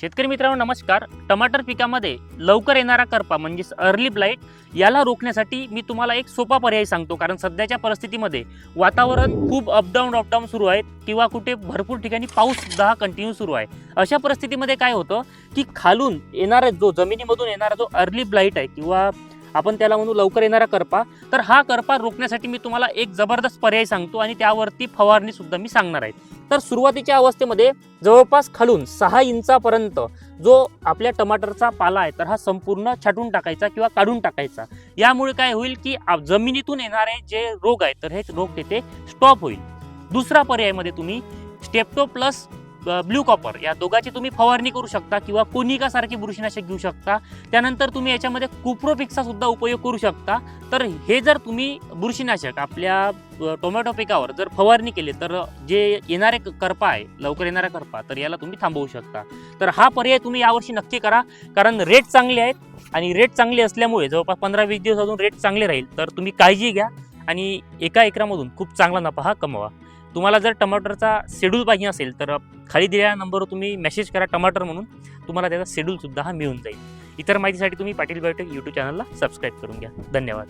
शेतकरी मित्रांनो नमस्कार. टमाटर पिकामध्ये लवकर येणारा करपा म्हणजेच अर्ली ब्लाईट याला रोखण्यासाठी मी तुम्हाला एक सोपा पर्याय सांगतो. कारण सध्याच्या परिस्थितीमध्ये वातावरण खूप अपडाऊन अपडाऊन सुरू आहे किंवा कुठे भरपूर ठिकाणी पाऊस सुद्धा कंटिन्यू सुरू आहे. अशा परिस्थितीमध्ये काय होतं की खालून येणारा जो जमिनीमधून येणारा जो अर्ली ब्लाईट आहे किंवा आपण त्याला म्हणू लवकर येणारा करपा. तर हा करपा रोखण्यासाठी मी तुम्हाला एक जबरदस्त पर्याय सांगतो आणि त्यावरती फवारणी सुद्धा मी सांगणार आहे. तर सुरुवातीच्या अवस्थेमध्ये जवळपास खालून सहा इंचापर्यंत जो आपल्या टमाटरचा पाला आहे तर हा संपूर्ण छाटून टाकायचा किंवा काढून टाकायचा. यामुळे काय होईल की जमिनीतून येणारे जे रोग आहेत तर हे रोग तिथे स्टॉप होईल. दुसरा पर्यायमध्ये तुम्ही स्टेप्टो प्लस ब्ल्यू कॉपर. या दोघाची तुम्ही फवारणी करू शकता किंवा कोनिकासारखी बुरशीनाशक घेऊ शकता. त्यानंतर तुम्ही याच्यामध्ये कुप्रोपिक्सचा सुद्धा उपयोग करू शकता. तर हे जर तुम्ही बुरशीनाशक आपल्या टोमॅटो पिकावर जर फवारणी केली तर जे येणारे करपा आहे लवकर येणारा करपा तर याला तुम्ही थांबवू शकता. तर हा पर्याय तुम्ही यावर्षी नक्की करा कारण रेट चांगले आहेत आणि रेट चांगले असल्यामुळे जवळपास पंधरा वीस दिवस अजून रेट चांगले राहील तर तुम्ही काळजी घ्या आणि एका एकरामधून खूप चांगला नफा हा कमवा. तुम्हाला जर टमाटरचा शेड्यूल पाहिजे असेल तर खाली दिलेल्या नंबरवर तुम्ही मेसेज करा टमाटर म्हणून. तुम्हाला त्याचा शेड्यूलसुद्धा हा मिळून जाईल. इतर माहितीसाठी तुम्ही पाटील बायोटेक यूट्यूब चॅनलला सबस्क्राईब करून घ्या. धन्यवाद.